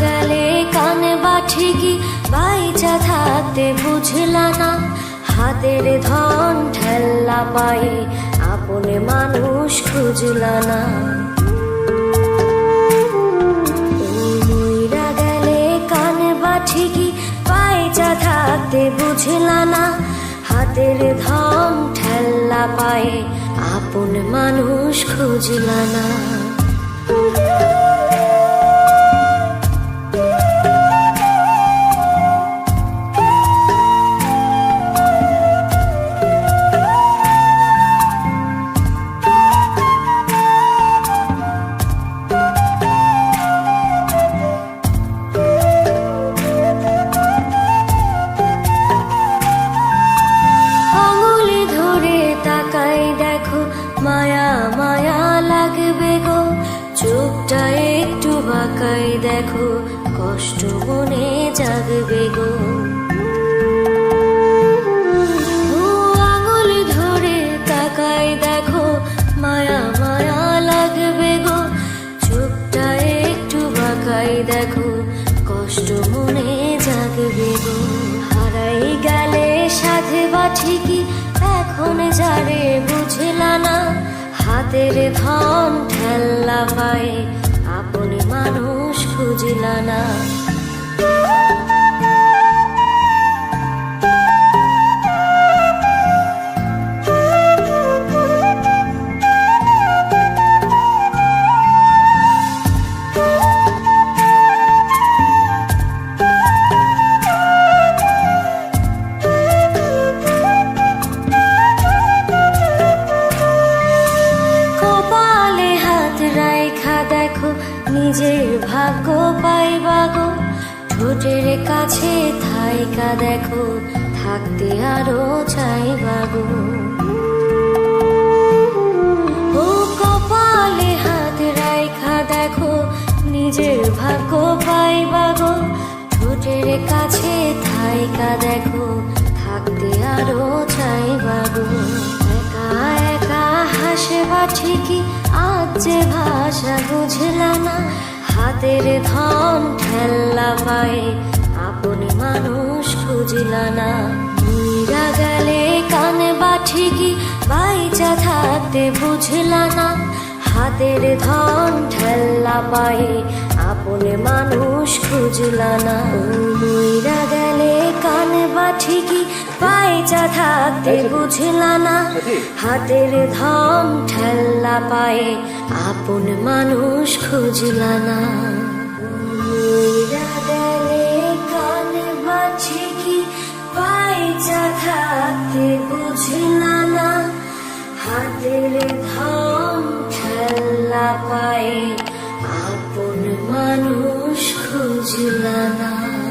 গেলে কানে বাঠি কি? বাইচা থাকতে বুঝলা না। হাতের ধন ঠেল্লা পাই আপনে মানুষ খুঁজলা না। গেলে কানে বাঠি কি? বাইচা থাকতে বুঝলা না। হাতের ধন ঠেল্লা পায়ে আপন মানুষ খুঁজলা না। আঙুলে তাকাই দেখো, মায়া মায়া লাগবে গো। চোখটা একটু বাঁকাই দেখো, কষ্ট মনে জাগবে গো। হাতের ধন ঠেল্লা পায় আপনি মানুষ খুঁজিলা না। নিজের ভাগ্য পাইবা গো। ঠোঁটের কাছে থাইকা দেখো, থাকতে আরও চাইবা গো। কপালে হাত রাইখা দেখো, নিজের ভাগ্য পাইবা গো। ঠোঁটের কাছে থাইকা দেখো, থাকতে আরও ভাষা বুঝলা না, হাতের ধন ঠেল্লা পায়ে আপনি মানুষ খুঁজলা না। মইরা গেলে কানে বা ঠিকই বাইচা থাকতে বুঝলা না। হাতের ধন ঠেল্লা পায়ে আপনে মানুষ খুঁজলা না। মইরা গেলে কানে বা ঠিকই বাইচা থাকতে বুঝলা না। হাতের ধন ঠেল্লা পায়ে আপন মানুষ খুঁজলা না। থাকতে বুঝলা না। হাতের ঠেল্লা পায়ে আপন মানুষ খুঁজলা না।